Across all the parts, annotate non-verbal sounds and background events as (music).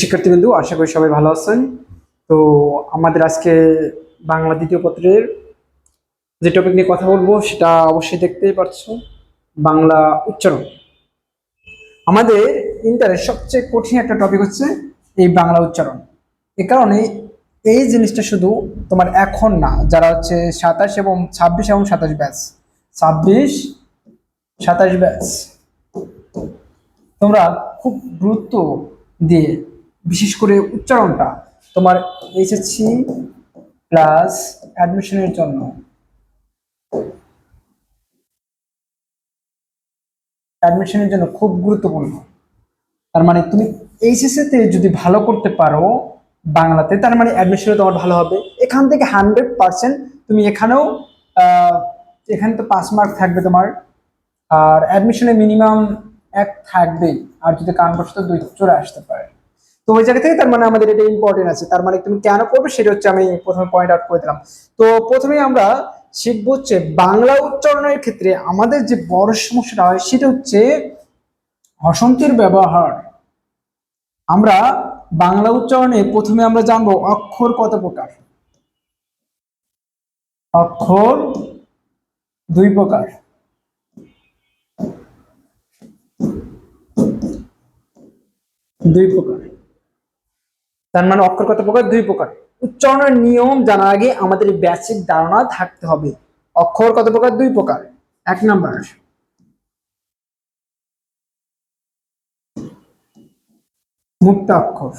শিক্ষার্থীবৃন্দু, আশা করি সবাই ভালো আছেন। তো আমাদের আজকে বাংলা দ্বিতীয় পত্রের যে টপিক নিয়ে কথা বলব, সেটা অবশ্যই দেখতেই পারছ, বাংলা উচ্চারণ। আমাদের ইন্টারের সবচেয়ে কঠিন একটা টপিক হচ্ছে এই বাংলা উচ্চারণ। এ কারণে এই জিনিসটা শুধু তোমার এখন না, যারা হচ্ছে সাতাশ এবং ছাব্বিশ এবং সাতাশ ব্যাচ ছাব্বিশ, সাতাশ ব্যাচ তোমরা খুব গুরুত্ব দিয়ে বিশেষ করে উচ্চারণটা তোমার এইচএসসি প্লাস অ্যাডমিশনের জন্য। অ্যাডমিশনের জন্য খুব গুরুত্বপূর্ণ। তার মানে তুমি এইচএসসি তে যদি ভালো করতে পারো বাংলাতে, তার মানে অ্যাডমিশনে তোমার ভালো হবে। এখান থেকে হান্ড্রেড পার্সেন্ট তুমি এখানেও এখানে তো পাঁচ মার্ক থাকবে তোমার। আর অ্যাডমিশনে মিনিমাম এক থাকবেই। আর যদি কারণবশত দুই চলে আসতে পারে। তো ওই জায়গা থেকে তার মানে আমাদের এটা ইম্পর্টেন্ট আছে। তার মানে তুমি কেন করবে সেটা হচ্ছে আমি প্রথমে পয়েন্ট আউট করে দিলাম। তো প্রথমে আমরা শিখব হচ্ছে বাংলা উচ্চারণের ক্ষেত্রে আমাদের যে বড় সমস্যাটা হয় সেটা হচ্ছে হসন্তের ব্যবহার। আমরা বাংলা উচ্চারণে প্রথমে আমরা জানব অক্ষর কত প্রকার? অক্ষর দুই প্রকার। দুই প্রকার। তার মানে অক্ষর কত প্রকার দুই প্রকার। উচ্চারণের নিয়ম জানার আগে আমাদের বেসিক ধারণা থাকতে হবে। অক্ষর কত প্রকার দুই প্রকার। এক নাম্বার। মুক্ত অক্ষর।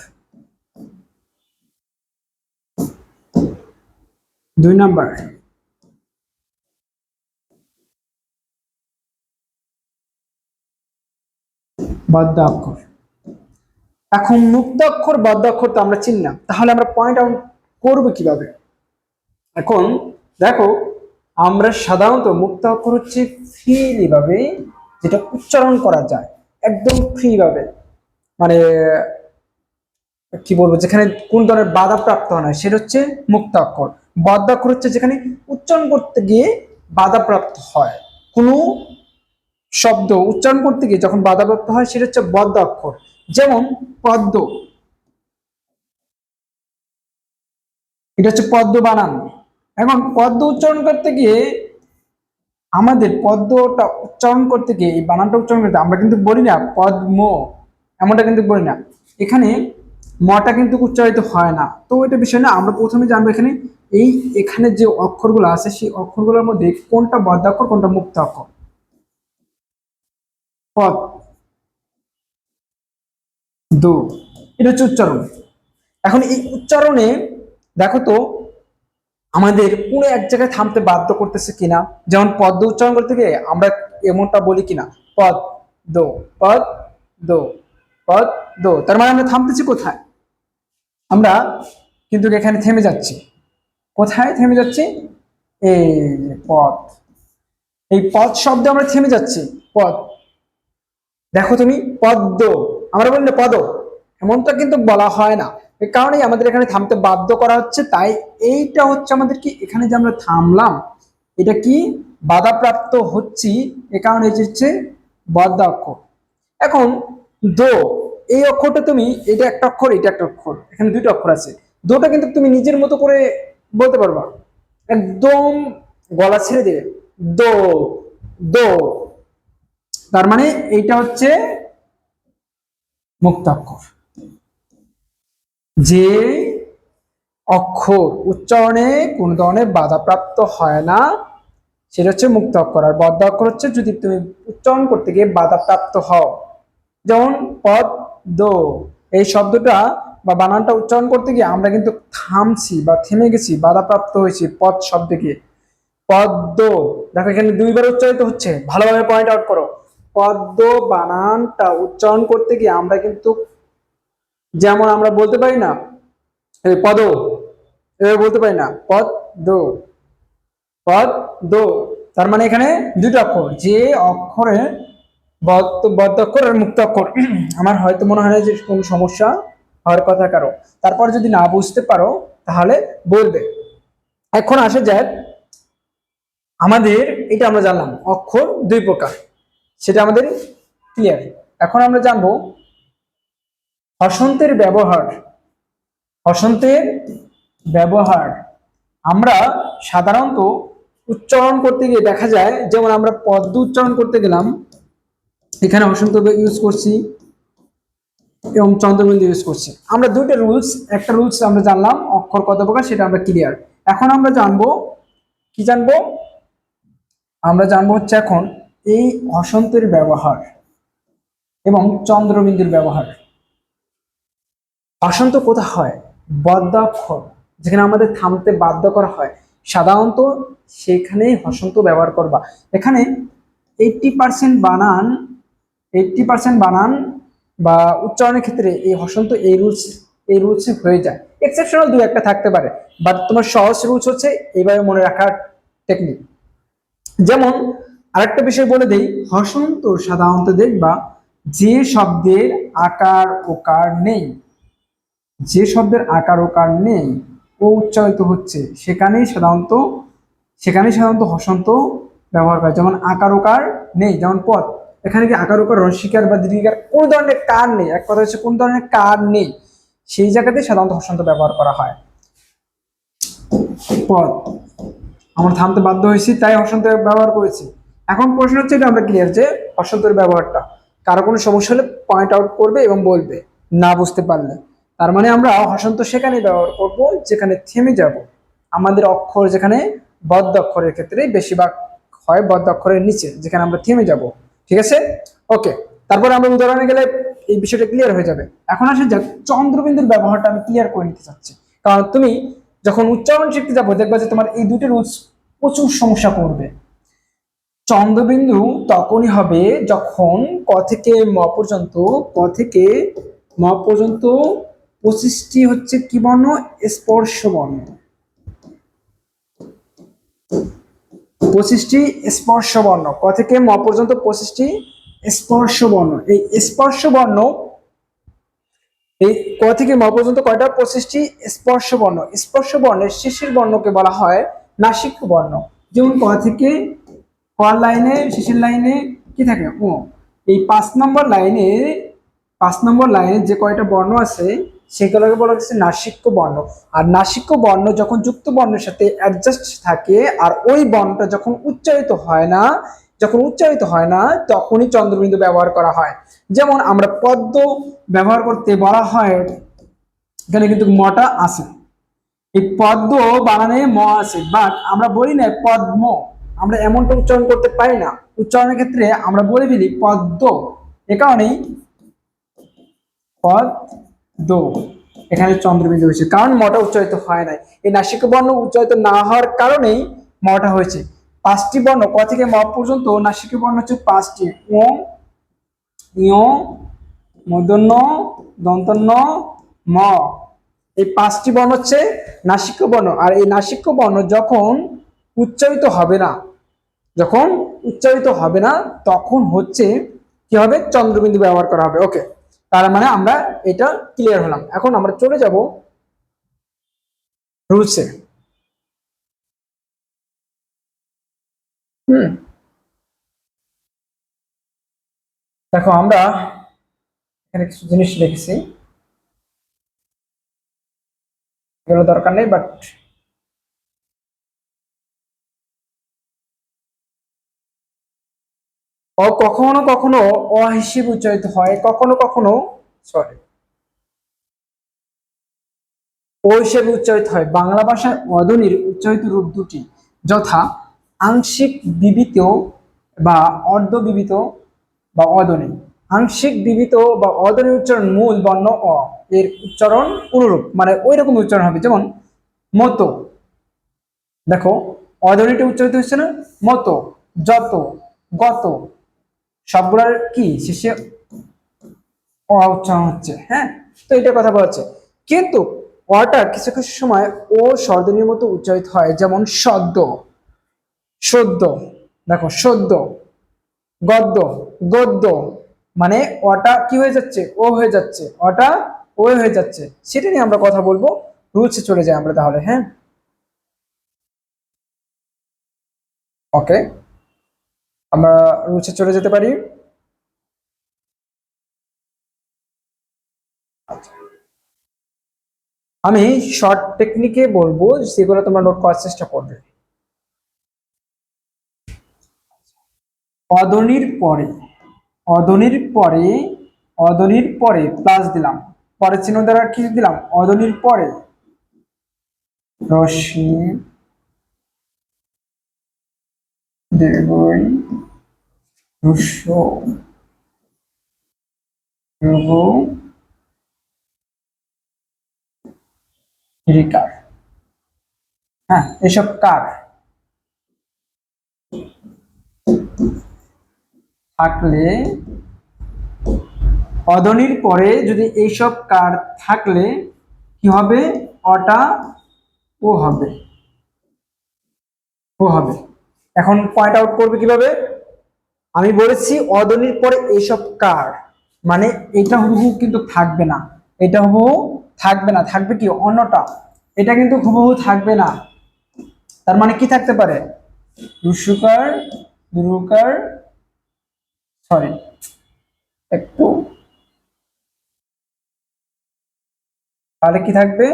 দুই নাম্বার। বদ্ধ অক্ষর। এখন মুক্ত অক্ষর বদ্ধ অক্ষর তো আমরা চিনি না তাহলে আমরা পয়েন্ট আউট করব কীভাবে? এখন দেখো, আমরা সাধারণত মুক্ত অক্ষর হচ্ছে ফ্রিলি যেটা উচ্চারণ করা যায়, একদম ফ্রি ভাবে। মানে কি বলব, যেখানে কোন ধরনের বাধা প্রাপ্ত হয় না, সেটা হচ্ছে মুক্ত অক্ষর বদ্ধ অক্ষর হচ্ছে যেখানে উচ্চারণ করতে গিয়ে বাধা প্রাপ্ত হয়। কোনো শব্দ উচ্চারণ করতে গিয়ে যখন বাধাপ্রাপ্ত হয়, সেটা হচ্ছে বদ্ধ অক্ষর যেমন পদ্ম। এটা হচ্ছে পদ্ম বানান। এখন পদ্ম উচ্চারণ করতে গিয়ে আমাদের পদ্মটা উচ্চারণ করতে গিয়ে, এই বানানটা উচ্চারণ করতে আমরা কিন্তু বলি না পদ্ম, এমনটা কিন্তু বলি না। এখানে মটা কিন্তু উচ্চারিত হয় না। তো এটা বিষয় না, আমরা প্রথমে জানব এখানে এই, এখানে যে অক্ষরগুলো আছে, সেই অক্ষরগুলোর মধ্যে কোনটা বদ্ধ অক্ষর কোনটা মুক্ত অক্ষর পদ। দো। এটা হচ্ছে উচ্চারণ। এখন এই উচ্চারণে দেখো তো, আমাদের পুরো এক জায়গায় থামতে বাধ্য করতেছে কিনা? যেমন পদ্ম উচ্চারণ করতে গিয়ে আমরা এমনটা বলি কিনা? পদ দো পদ দো পদ দো তার মানে আমরা থামতেছি কোথায়? আমরা কিন্তু এখানে থেমে যাচ্ছি। কোথায় থেমে যাচ্ছি? এই পদ। এই পদ শব্দে আমরা থেমে যাচ্ছি। পদ। দেখো তুমি, পদ্ম। আমরা বলি না পদ। এমনটা কিন্তু বলা হয় না। এই কারণেই আমাদের এখানে থামতে বাধ্য করা হচ্ছে। তাই এইটা হচ্ছে আমাদের কি? এখানে যে আমরা থামলাম, এটা কি? বাধাপ্রাপ্ত হচ্ছি। এ কারণে হচ্ছে বদ্ধ অক্ষর। এখন দো, এই অক্ষরটা তুমি, এটা একটা অক্ষর, এটা একটা অক্ষর। এখানে দুইটা অক্ষর আছে। দোটা কিন্তু তুমি নিজের মতো করে বলতে পারবা। একদম গলা ছেড়ে দেবে। দো দো। তার মানে এইটা হচ্ছে মুক্ত অক্ষর যে অক্ষর উচ্চারণে কোন ধরনের বাধাপ্রাপ্ত হয় না, সেটা হচ্ছে মুক্ত অক্ষর আর বদ্ধ অক্ষর হচ্ছে যদি তুমি উচ্চারণ করতে গিয়ে বাধাপ্রাপ্ত হও। যেমন পদ, দো, এই শব্দটা বা বানানটা উচ্চারণ করতে গিয়ে আমরা কিন্তু থামছি বা থেমে গেছি বাধাপ্রাপ্ত হয়েছি পদ শব্দে গিয়ে। পদ্ম দেখো এখানে দুইবার উচ্চারিত হচ্ছে। ভালোভাবে পয়েন্ট আউট করো। পদ্ম বানানটা উচ্চারণ করতে গিয়ে আমরা কিন্তু যেমন আমরা বলতে পারি না পদ, এভাবে বলতে পারি না পদ দো পদ দো তার মানে এখানে দুটো অক্ষর, যে অক্ষরে বদ্ধ অক্ষর আর মুক্ত অক্ষর। (clears throat) আমার হয়তো মনে হয় না যে কোনো সমস্যা হওয়ার কথা কারও। তারপর যদি না বুঝতে পারো, তাহলে বলবে। এখন আসে যাক, আমাদের, এটা আমরা জানলাম, অক্ষর দুই প্রকার। সেটা আমাদের ক্লিয়ার এখন আমরা জানব হসন্তের ব্যবহার হসন্তের ব্যবহার আমরা সাধারণত উচ্চারণ করতে গিয়ে দেখা যায়, যেমন আমরা পদ্ম উচ্চারণ করতে গেলাম, এখানে হসন্ত ইউজ করছি এবং চন্দ্রবিন্দু ইউজ করছি। আমরা দুইটা রুলস একটা রুলস আমরা জানলাম, অক্ষর কত প্রকার সেটা আমরা ক্লিয়ার এখন আমরা জানব, কি জানব? আমরা জানব হচ্ছে এখন এই হসন্তের ব্যবহার এবং চন্দ্রবিন্দুর ব্যবহার। হসন্ত কোথা হয়? বদ্যাক্ষর যেখানে আমাদের থামতে বাধ্য করা হয়। সাধারণত সেখানেই হসন্ত ব্যবহার করবা। এখানে এইটটি পার্সেন্ট বানান এইটটি পার্সেন্ট বানান বা উচ্চারণের ক্ষেত্রে এই হসন্ত এই রুলস এই রুলসে হয়ে যায়। এক্সেপশনাল দু একটা থাকতে পারে বাট তোমার সহজ রুলস হচ্ছে এইভাবে মনে রাখার টেকনিক যেমন আরেকটা বিষয় বলে দেই, হসন্ত সাধারণত দেখবা যে শব্দের আকার ওকার নেই, যে শব্দের আকার ওকার নেই, ও উচ্চারিত হচ্ছে, সেখানেই সাধারণত সেখানেই সাধারণত হসন্ত ব্যবহার করে যেমন আকার ওকার নেই, যেমন পথ। এখানে কি আকার ওকার রসিকার বা দীর্ঘিকার, কোন ধরনের কার নেই। এক কথা হচ্ছে কোন ধরনের কার নেই, সেই জায়গাতে সাধারণত হসন্ত ব্যবহার করা হয়। পথ। আমরা থামতে বাধ্য হয়েছি, তাই হসন্ত ব্যবহার করেছি। এখন প্রশ্ন হচ্ছে এটা আমরা ক্লিয়ার যে হসন্তের ব্যবহারটা কারও কোনো সমস্যা হলে পয়েন্ট আউট করবে এবং বলবে, না বুঝতে পারলে। তার মানে আমরা হসন্ত সেখানে ব্যবহার করব যেখানে থেমে যাব। আমাদের অক্ষর যেখানে বদ্ধ অক্ষরের ক্ষেত্রে বেশিরভাগ হয় বদ্ধ অক্ষরের নিচে, যেখানে আমরা থেমে যাব। ঠিক আছে? ওকে তারপরে আমরা উদাহরণে গেলে এই বিষয়টা ক্লিয়ার হয়ে যাবে। এখন আসে যাক, চন্দ্রবিন্দুর ব্যবহারটা আমি ক্লিয়ার করে নিতে চাচ্ছি। কারণ তুমি যখন উচ্চারণ শিখতে যাব, দেখবা যে তোমার এই দুটো রুলস প্রচুর সমস্যা করবে। চন্দ্রবিন্দু তখনই হবে যখন ক থেকে ম পর্যন্ত, ক থেকে ম পর্যন্ত পঁচিশটি হচ্ছে কি বর্ণ? স্পর্শ বর্ণ পঁচিশটি স্পর্শ বর্ণ ক থেকে ম পর্যন্ত পঁচিশটি স্পর্শ বর্ণ এই স্পর্শ বর্ণ এই ক থেকে ম পর্যন্ত কয়টা পঁচিশটি স্পর্শ বর্ণ স্পর্শ বর্ণের শেষের বর্ণকে বলা হয় নাসিক বর্ণ। যেমন ক থেকে ক লাইনে শেষের লাইনে কি থাকে? ও, এই পাঁচ নম্বর লাইনে, পাঁচ নম্বর লাইনে যে কয়টা বর্ণ আছে, সেগুলোকে বলা হচ্ছে নাসিক্য বর্ণ। আর নাসিক্য বর্ণ যখন যুক্ত বর্ণের সাথে অ্যাডজাস্ট থাকে, আর ওই বর্ণটা যখন উচ্চারিত হয় না, যখন উচ্চারিত হয় না, তখনই চন্দ্রবিন্দু ব্যবহার করা হয়। যেমন আমরা পদ্ম ব্যবহার করতে বলা হয়, এখানে কিন্তু মটা আছে। এই পদ্ম বানানে ম আছে বাট আমরা বলি না পদ্ম। আমরা এমনটা উচ্চারণ করতে পারি না। উচ্চারণের ক্ষেত্রে আমরা বলে ফেলি পদ্ম। এ কারণেই পদ্ম। এখানে চন্দ্রবিন্দু হয়েছে। কারণ মটা উচ্চারিত হয় নাই। এই নাসিক বর্ণ উচ্চারিত না হওয়ার কারণেই মটা হয়েছে। পাঁচটি বর্ণ, ক থেকে ম পর্যন্ত নাসিক বর্ণ হচ্ছে পাঁচটি। ও মূর্ধন্য দন্তন্য, ম। এই পাঁচটি বর্ণ হচ্ছে নাসিক্য বর্ণ। আর এই নাসিক্য বর্ণ যখন উচ্চারিত হবে না যখন উচ্চারিত হবে না, তখন হচ্ছে কি হবে? চন্দ্রবিন্দু ব্যবহার করা হবে। ওকে তার মানে আমরা এটা ক্লিয়ার হলাম। এখন আমরা চলে যাব রুলসে হুম। দেখো, আমরা এখানে কিছু জিনিস লিখেছি। দরকার নেই বাট অ কখনো কখনো অ হিসেবে উচ্চারিত হয়, কখনো কখনো সরি ও হিসেবে উচ্চারিত হয়। বাংলা ভাষায় অধ্বনির উচ্চারিত রূপ দুটি, যথা আংশিক বিবিত বা অর্ধ বিবিত বা অধ্বনি। আংশিক বিবিত বা অধ্বনি উচ্চারণ মূল, বর্ণ, অ। এর উচ্চারণ অনুরূপ মানে ওই রকম উচ্চারণ হবে। যেমন, মতো। দেখো অধ্বনিটা উচ্চারিত হচ্ছে না, মতো, যত, গত। সবগুলার কি? শেষে অ উচ্চারণ হচ্ছে হ্যাঁ? তো এটা কথা বলা হচ্ছে। কিন্তু অটা কিছু কিছু সময় ও স্বরধ্বনির মতো উচ্চারিত হয়, যেমন সদ্য সদ্য, দেখো, সদ্য, গদ্য গদ্য মানে অটা কি হয়ে যাচ্ছে? ও হয়ে যাচ্ছে অটা ও হয়ে যাচ্ছে। সেটা নিয়ে আমরা কথা বলব, রুলসে চলে যাই আমরা তাহলে হ্যাঁ? ওকে আমরা রুলসে চলে যেতে পারি। আমি শর্ট টেকনিকে বলব সেগুলো তোমরা নোট করার চেষ্টা করবে। অদনির পরে অদনির পরে অদনির পরে প্লাস দিলাম। পরে চিহ্ন দ্বারা কি দিলাম? অদনির পরে। রশ্মি দীর্ঘই দীর্ঘ রিকার হ্যাঁ এসব কার? থাকলে, অদনির পরে যদি এইসব কার থাকলে, কি হবে? অটা, ও হবে। ও হবে। এখন পয়েন্ট আউট করবে কীভাবে? আমি বলেছি অদনির পরে এইসব কার? মানে এটা হুবহু কিন্তু থাকবে না। এটা হুবহু থাকবে না। থাকবে কি? অন্যটা। এটা কিন্তু হুবহু থাকবে না। তার মানে কি থাকতে পারে? রুসুকার দুরুকার সরি একটু। তাহলে কি থাকবে?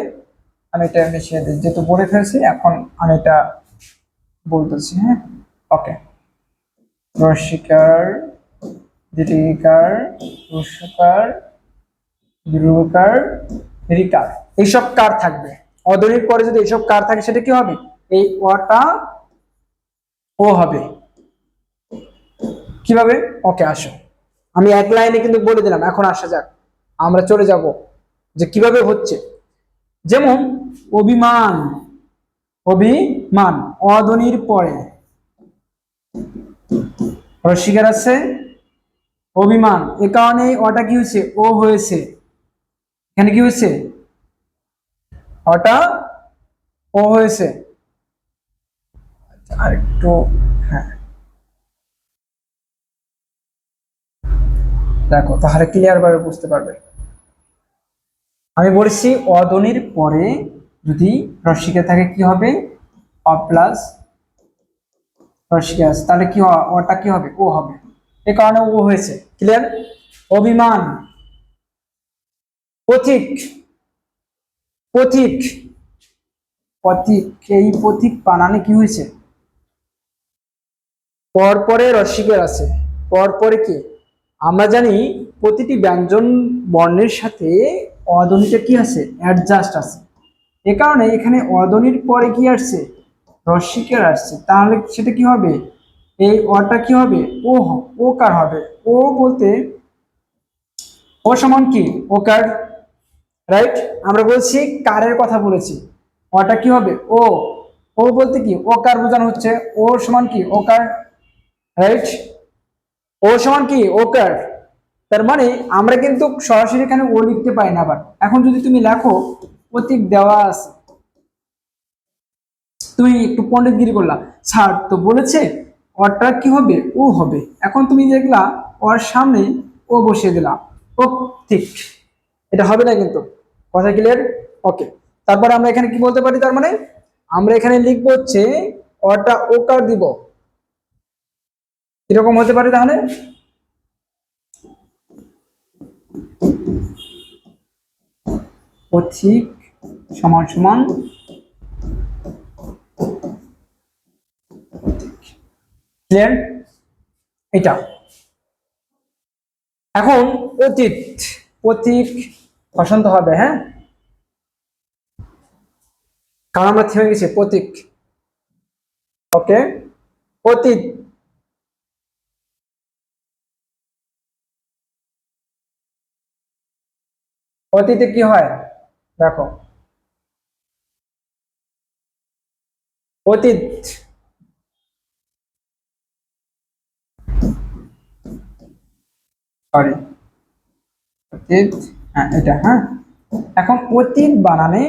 আমি এটা মিশিয়ে দিই। যেহেতু বলে ফেলছি, এখন আমি এটা বলতেছি হ্যাঁ? ওকে রসিকার দীর্ঘিকার রস্যকার দীর্ঘকার রিকার এইসব কার থাকবে? অদনির পরে যদি এইসব কার থাকে, সেটা কি হবে? এই ওটা ও হবে। কীভাবে? ওকে, আসো। আমি এক লাইনে কিন্তু বলে দিলাম, এখন আসা যাক। আমরা চলে যাব যে কীভাবে হচ্ছে। যেমন, অভিমান। অভিমান অদনির পরে। রসিকার আছে? অভিমান। এ কারণে ওটা কি হয়েছে? ও হয়েছে। এখানে কি হয়েছে? ওটা ও হয়েছে। আর একটু হ্যাঁ। দেখো, তাহলে ক্লিয়ার ভাবে বুঝতে পারবে। আমি বলেছি অদনির পরে যদি রসিকা থাকে কি হবে? অ প্লাস রসিকা আছে তাহলে কি ওটা কি হবে? ও হবে। এ কারণে ও হয়েছে। ক্লিয়ার অভিমান। পথিক। পথিক। পথিক। এই পথিক বানানে কি হয়েছে? পরপরে রসিকের আছে। পরপরে কি? আমরা জানি প্রতিটি ব্যঞ্জন বর্ণের সাথে অদনিটা কি আছে? অ্যাডজাস্ট আছে। এ কারণে এখানে অদনির পরে কি আসছে? রসিকের আসছে, তাহলে সেটা কি হবে? এই অটা কি হবে? ও ও কার হবে? ও বলতে, ও সমান কি? ও কার? রাইট আমরা বলছি কারের কথা বলেছি। ওটা কি হবে? ও। ও বলতে কি? ও কার বোঝানো হচ্ছে? ও সমান কি? ও কার? রাইট ও সমান কি? ও কার? তার মানে আমরা কিন্তু সরাসরি এখানে ও লিখতে পাই না আবার। এখন যদি তুমি লেখো, প্রতীক দেওয়া আছে। তুমি একটু পণ্ডিতগিরি করলা স্যার, তো বলেছে ওটা কি হবে? ও হবে। এখন তুমি দেখলা ওর সামনে ও বসিয়ে দিলা। ও, ঠিক, এটা হবে না কিন্তু। কথা ক্লিয়ার ওকে তারপর আমরা এখানে কি বলতে পারি তার মানে? আমরা এখানে লিখব হচ্ছে ওটা ওকার দিব। কীরকম হতে পারে তাহলে? পথিক সমান সমান ক্লিয়ার এটা। এখন অতীত। পথিক বসন্ত হবে হ্যাঁ? কারণ আমরা থেমে গেছি? প্রতীক। ওকে অতীত। অতীতে কি হয়? দেখো। অতীত। সরি অতীত হ্যাঁ এটা হ্যাঁ। এখন অতীত বানানে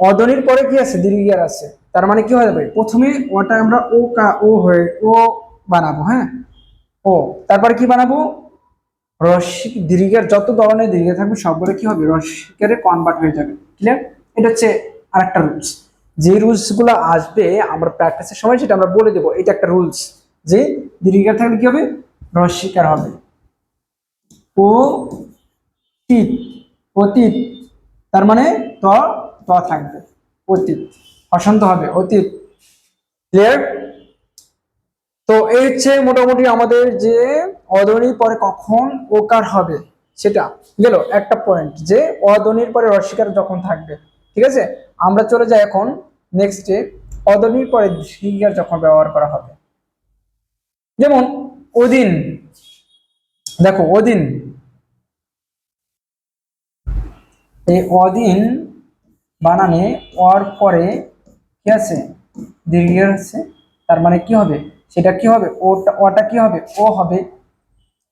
অদনির পরে কি আছে? দীর্ঘিয়ার আছে। তার মানে কি হয়ে যাবে? প্রথমে ওটা আমরা ও কা, ও হয়ে, ও বানাবো হ্যাঁ? ও। তারপরে কি বানাবো? রসিক দীর্ঘের যত ধরনের দীর্ঘ থাকবে, সবগুলো কি হবে? রসিকের কনভার্ট হয়ে যাবে। ক্লিয়ার এটা হচ্ছে আরেকটা রুলস যে রুলসগুলো আসবে, আমরা প্র্যাকটিসের সময় সেটা আমরা বলে দেবো। এটা একটা রুলস যে দীর্ঘের থাকলে কি হবে? রসিকার হবে। ও তিত অতীত তার মানে ত ত থাকবে, অতীত, অশান্ত হবে, অতীত ক্লিয়ার তো এই হচ্ছে মোটামুটি আমাদের যে অদনির পরে কখন ওকার হবে সেটা, গেল একটা পয়েন্ট যে অদনির পরে রসিকার যখন থাকবে, ঠিক আছে? আমরা চলে যাই এখন নেক্সটে অদনির পরে ধীকার যখন ব্যবহার করা হবে। যেমন ওদিন দেখো ওদিন এই অদিন বানানে অর পরে কি আছে? দীর্ঘ আছে। তার মানে কি হবে? সেটা কি হবে? ওটা ওটা কি হবে? ও হবে।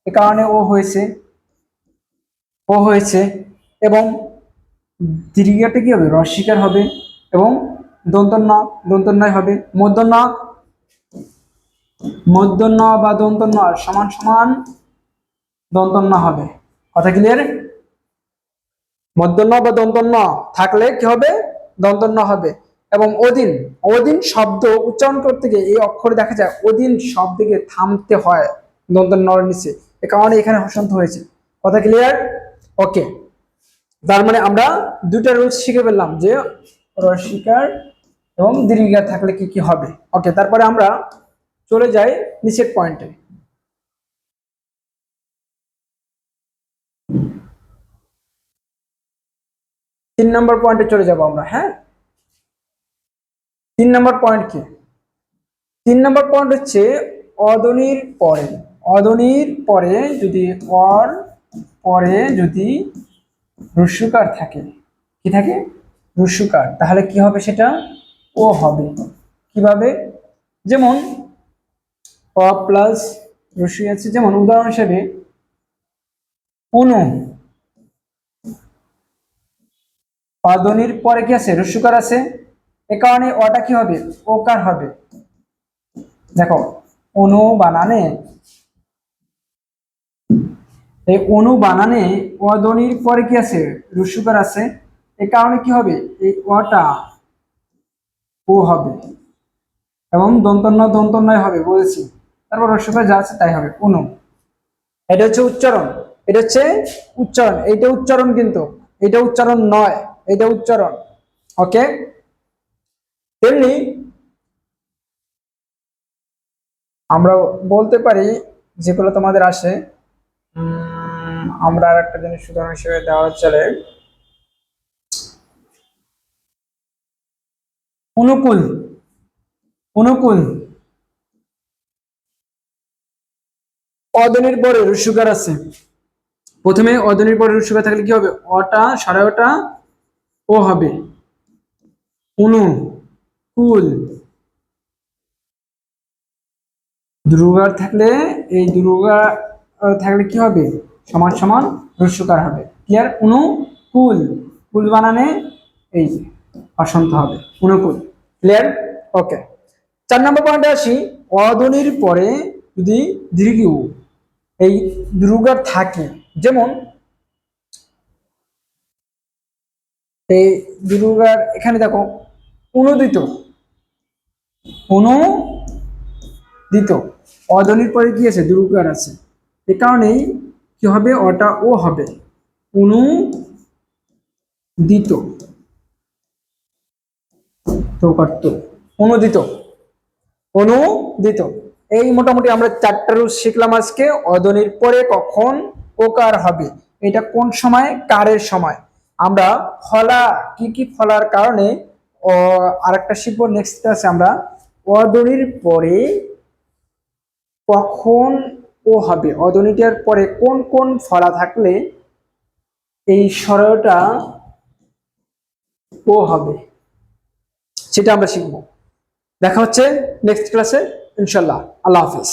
এ কারণে ও হয়েছে। ও হয়েছে। এবং দীর্ঘটা কি হবে? রস্বীকার হবে। এবং দন্তন্য, দন্তন্যয় হবে। মধ্যন্য মধ্যন্য বা দন্তন্য সমান সমান দন্তন্য হবে। কথা ক্লিয়ার মধ্যন্য বা দন্তন্য থাকলে কি হবে? দন্তন্য হবে। এবং অদিন অদিন শব্দ উচ্চারণ করতে গিয়ে এই অক্ষরে দেখা যায় অদিন শব্দকে থামতে হয় দন্তন্যর নিচে। এ কারণে এখানে হসন্ত হয়েছে। কথা ক্লিয়ার ওকে তার মানে আমরা দুটা রুলস শিখে ফেললাম যে রসিকার এবং দীর্ঘিকার থাকলে কি কি হবে। ওকে তারপরে আমরা চলে যাই নিচের পয়েন্টে তিন নম্বর পয়েন্টে চলে যাব আমরা হ্যাঁ? তিন নম্বর পয়েন্ট কি? তিন নম্বর পয়েন্ট হচ্ছে অদনির পরে। অদনির পরে যদি অর, পরে যদি রস্যকার থাকে, কি থাকে? রস্যকার। তাহলে কি হবে সেটা? ও হবে। কীভাবে? যেমন, অ প্লাস রস্যই আছে, যেমন উদাহরণ হিসেবে অনু পাদনির পরে কি আছে? রস্যকার আছে? এ কারণে অটা কি হবে? ওকার হবে। দেখো, অনু বানানে, এই অনু বানানে অদনির পরে কি আছে? রস্যকার আছে। এ কারণে কি হবে? এই অটা ও হবে। এবং দন্তন্য দন্তন্যয় হবে, বলেছি। তারপর রস্যকার যা আছে তাই হবে, অনু। এটা হচ্ছে উচ্চারণ। এটা হচ্ছে উচ্চারণ। এইটা উচ্চারণ কিন্তু এটা উচ্চারণ নয়। এটা উচ্চারণ, ওকে? তেমনি আমরা বলতে পারি, যেগুলো তোমাদের আসে আমরা আর একটা জিনিস উদাহরণ হিসেবে দেওয়া চলে। অনুকূল অনুকূল। অদনির পরে রস্যকার আছে। প্রথমে অদনির পরে রস্যকার থাকলে কি হবে? অটা সাড়ে ওটা ও হবে। অনু কুল। দুর্গার থাকলে এই দুর্গা থাকলে কি হবে? সমান সমান রস্যকার হবে। ক্লিয়ার অনু কুল। কুল বানানে এই অসন্ত হবে। অনুকূল ক্লিয়ার ওকে চার নম্বর পয়েন্টে আসি। অধ্বনির পরে যদি দীর্ঘ এই দুর্গার থাকে, যেমন এই দুর্গার এখানে দেখো অনুদিত অনুদিত অধ্বনির পরে কি আছে? দুর্গার আছে। এ কারণেই কি হবে? অটা ও হবে। অনুদিত তো অনুদিত অনুদিত এই মোটামুটি আমরা চারটা রুল শিখলাম আজকে। অদনির পরে কখন ওকার হবে? এটা কোন সময়? কারের সময়। আমরা ফলা, কি কি ফলার কারণে আরেকটা শিখব নেক্সট ক্লাসে আমরা। অদনির পরে কখন ও হবে? অদনিটার পরে কোন কোন ফলা থাকলে এই স্বরটা ও হবে? সেটা আমরা শিখব। দেখা হচ্ছে নেক্সট ক্লাসে ইনশাল্লাহ আল্লাহ হাফিজ।